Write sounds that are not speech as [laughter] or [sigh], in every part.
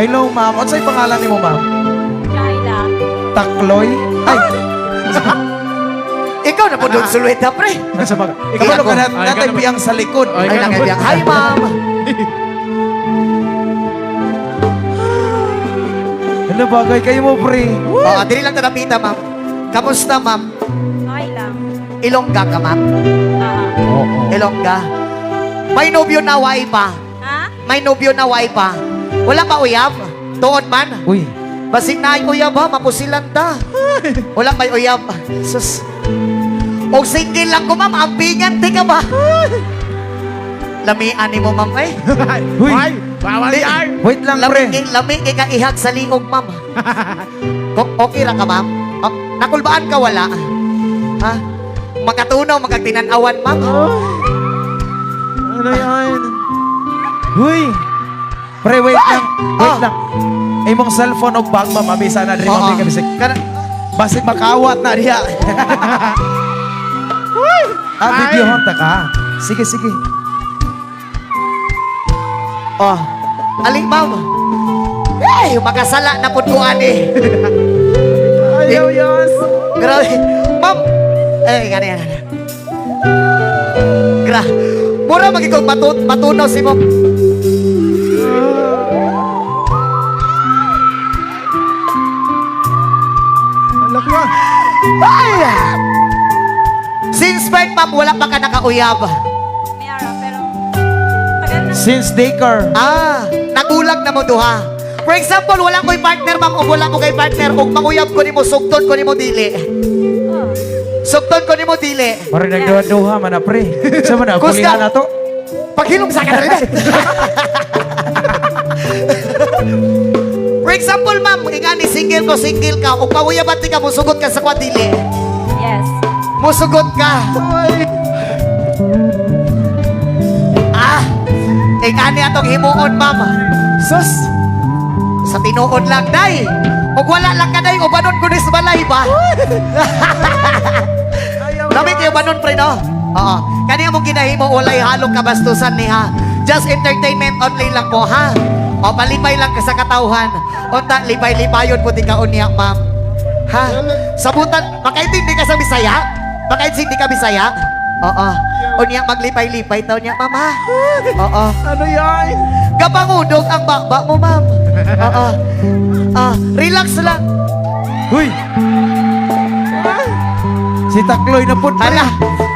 Hello, ma'am. Ano sa'yo pangalan ni mo, ma'am? Laila. Takloy? Ay, [laughs] Ikaw na po doon sulweta, pre. nasa baga. Ikaw na Ay, natay ganun sa likod. Ay, Ay, ganun. nangibiyang. Hi, ma'am. [laughs] Ano bagay kayo mo, pre? Oo, dili lang tanapita, ma'am. Kamusta, ma'am? Okay lang. Ilongga ka, ma'am. Ah. Oo. Ilongga. May nobyo na wai pa. Ha? May nobyo na wai pa. Wala pa uyab. Tuod man. Uy, Basig na ay uyab ha, mapusilan ta. Wala may uyab. Sus. O single lang ko, ma'am. Ampingan, di ka ba? Lamian ni mo, ma'am, eh. Uy. Ay, bawal Di- yan. wait lang, Lami, pre. lami ka ihag sa liog, ma'am. [laughs] Ko- okay ra ka, ma'am? Oh, nakulbaan ka, wala? Ha? Magkatunaw, magkatinanawan, ma'am. Ano yan? Uy. Pre, wait lang. Wait Oh. lang. Ay mong cellphone o bag, ma'am. Abisa na rin, Oo. ma'am. Kasi, Kana- basig makawat na diya. [laughs] ah, video honta ka. Sige, sige. Oh, aling ma'am. Hey, makasala na po ko ani. [laughs] Ayaw yan. Grabe. Ma'am. Eh, gani yan. Gra. Mura magiging matut matunaw si ma'am. Ay! Since birth, ma'am, wala pa ka nakauyab. Mayara, pero... Tagal na. Since daycare. Ah, nagulag na mo duha. For example, wala ko'y partner, ma'am, o wala ko kay partner, o manguyab ko ni mo, sugton ko ni mo dili. Oh. Sugton ko ni mo dili. Parang nagduha-duha man na, pre. Sa man na, kulihan na to. Paghilom sa kanila. [laughs] [laughs] For example, ma'am, nga ni single ko, single ka, o manguyab at ka, musugot ka sa kwa dili. Yes. Musugot ka. Ah, eh nga ni atong himuon, ma'am. Sus, sa tinuod lang, day. O wala lang ka, day, o banon ko sa balay ba? [laughs] Dami kayo banon, pre, no? Oo. Kaniya mong ginahimo, walay halong kabastusan ni ha. Just entertainment only lang po, ha? O palipay lang ka sa katauhan. Unta, lipay-lipayon po di ka unya, ma'am. Ha? Sabutan, makaintindi ka sa Bisaya? Makaintindi ka Bisaya? Oo. Unya maglipay-lipay taw niya, ma'am, ha? Oo. Ano yan? Kapangudog ang baba mo, ma'am. Oo. Ah, relax lang. Uy. Si Takloy na po. Hala,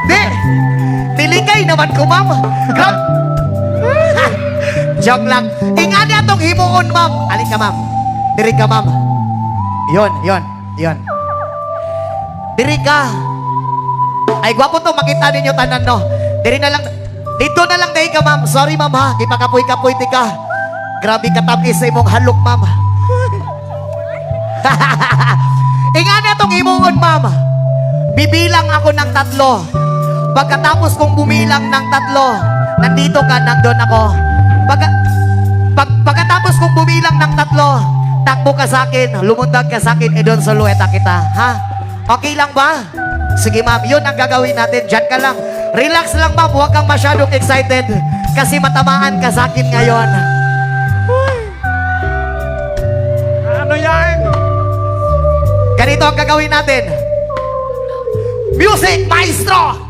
di. Nilikay naman ko, ma'am. Grab. Joke lang. Ingani atong himuon, ma'am. Alin ka, ma'am. Diri ka, ma'am. Yon, yon, yon. Diri ka. Ay, gwapo to. Makita ninyo tanan, no? Diri na lang. Dito na lang dahil ka, ma'am. Sorry, ma'am, ha. Ipakapoy-kapoy ti ka. Grabe ka tamis sa imong halok, ma'am. [laughs] Ingani atong himuon, ma'am. Bibilang ako ng tatlo. Pagkatapos kong bumilang ng tatlo, nandito ka, nandun ako. Pagka, pag, pagkatapos kong bumilang ng tatlo, takbo ka sa akin, lumundag ka sa akin, e doon sa luweta kita. Ha? Okay lang ba? Sige ma'am, yun ang gagawin natin. Diyan ka lang. Relax lang ma'am, huwag kang masyadong excited. Kasi matamaan ka sa akin ngayon. Ano yan? Ganito ang gagawin natin. Music, maestro!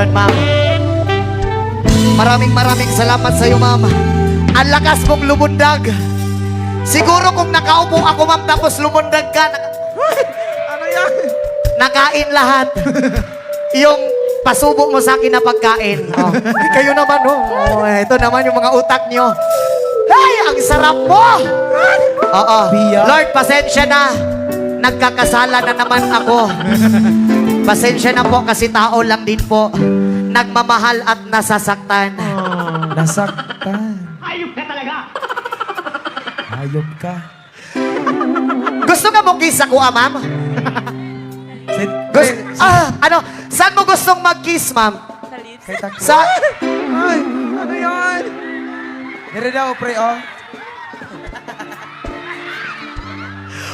Ayun, ma'am. Maraming maraming salamat sa iyo, ma'am. Ang lakas mong lumundag. Siguro kung nakaupo ako, ma'am, tapos lumundag ka, na- [laughs] Ano yan? nakain lahat. [laughs] yung pasubo mo sa akin na pagkain. Oh. Kayo naman, oh. oh. Ito naman yung mga utak nyo. Ay, ang sarap mo! Oo. Lord, pasensya na. Nagkakasala na naman ako. [laughs] Pasensya na po kasi tao lang din po. Nagmamahal at nasasaktan. Nasaktan. Hayop ka talaga. Hayop ka. Gusto ka mo kiss ako, ah, ma'am? Sit, Gusto, ah, ano? Saan mo gustong mag-kiss, ma'am? Sa lips. kay takloy. Sa... Ay, ano yan? Dire daw, pre, oh.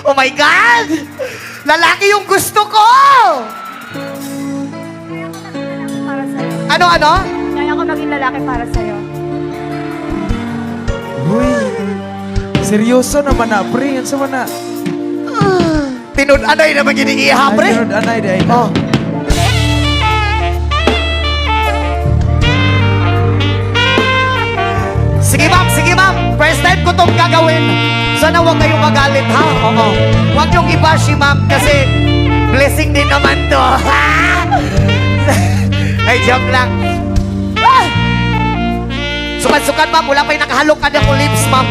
Oh my God! Lalaki yung gusto ko! Para sa'yo. Ano, ano? Kaya ako naging lalaki para sa'yo. Uy. Seryoso naman na, pre. Yan sa mana. Tinud-anay naman giniiha, pre. Ay, anay, day. Oh. Sige ma'am, sige ma'am. First time ko tong gagawin. Sana huwag kayong magalit ha. Oo. Huwag yung ibashi ma'am kasi blessing din naman to. [laughs] Ay, joke lang. Ah! Sukat-sukat ma'am, wala pa yung nakahalok ka ng lips ma'am.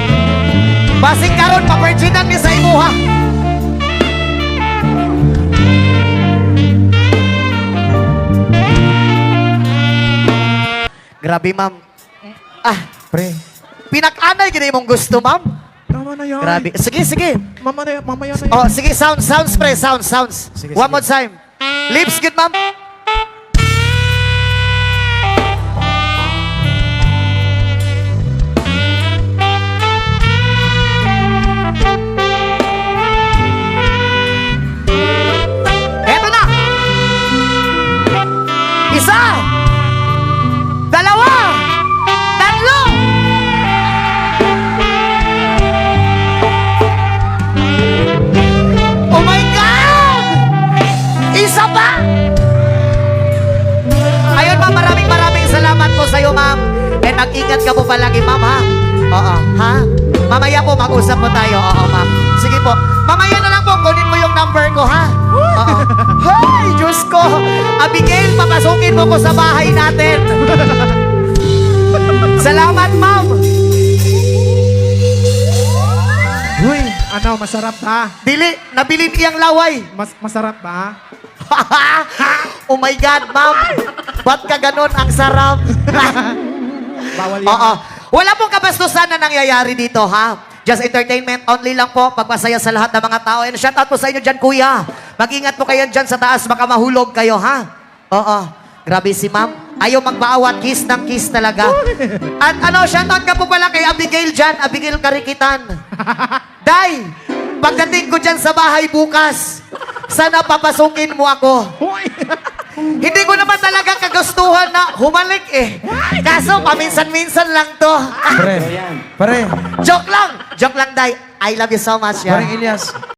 Basing karon pa-virginan ni sa imo ha. Grabe ma'am. Ah, Pre. pinak-anay gini mong gusto ma'am. Tama na yan. Grabe. Sige, sige. Mama na yan, mamaya na yan. Oh, sige, sound, sounds, pre, sounds, sounds. Sige, One sige. more time. Lips, good, ma'am. Po palagi ma'am ha. Oo, ha? Mamaya po mag-usap po tayo. Oo ma'am. Sige po. Mamaya na lang po, kunin mo yung number ko ha. Oo. [laughs] Hay, Diyos ko. Abigail, papasukin mo ko sa bahay natin. [laughs] Salamat ma'am. Uy. Ano, masarap ba? Dili, nabilin iyang laway. Mas masarap ba? [laughs] oh my God, ma'am. Ba't ka ganun? Ang sarap. Bawal yan. Oo. Wala pong kabastusan na nangyayari dito, ha? Just entertainment only lang po. Pagpasaya sa lahat ng mga tao. And shout out po sa inyo dyan, kuya. Mag-ingat po kayo dyan sa taas. Baka mahulog kayo, ha? Oo. Grabe si ma'am. Ayaw magbaawat. Kiss ng kiss talaga. At ano, shout out ka po pala kay Abigail dyan. Abigail Karikitan. [laughs] Day, pagdating ko dyan sa bahay bukas, sana papasukin mo ako. Hoy! [laughs] Hindi ko naman talaga kagustuhan na humalik eh. Kaso paminsan-minsan lang to. Pre. Pre. Joke lang. Joke lang, Day. I love you so much. Parang Yeah. Ilyas.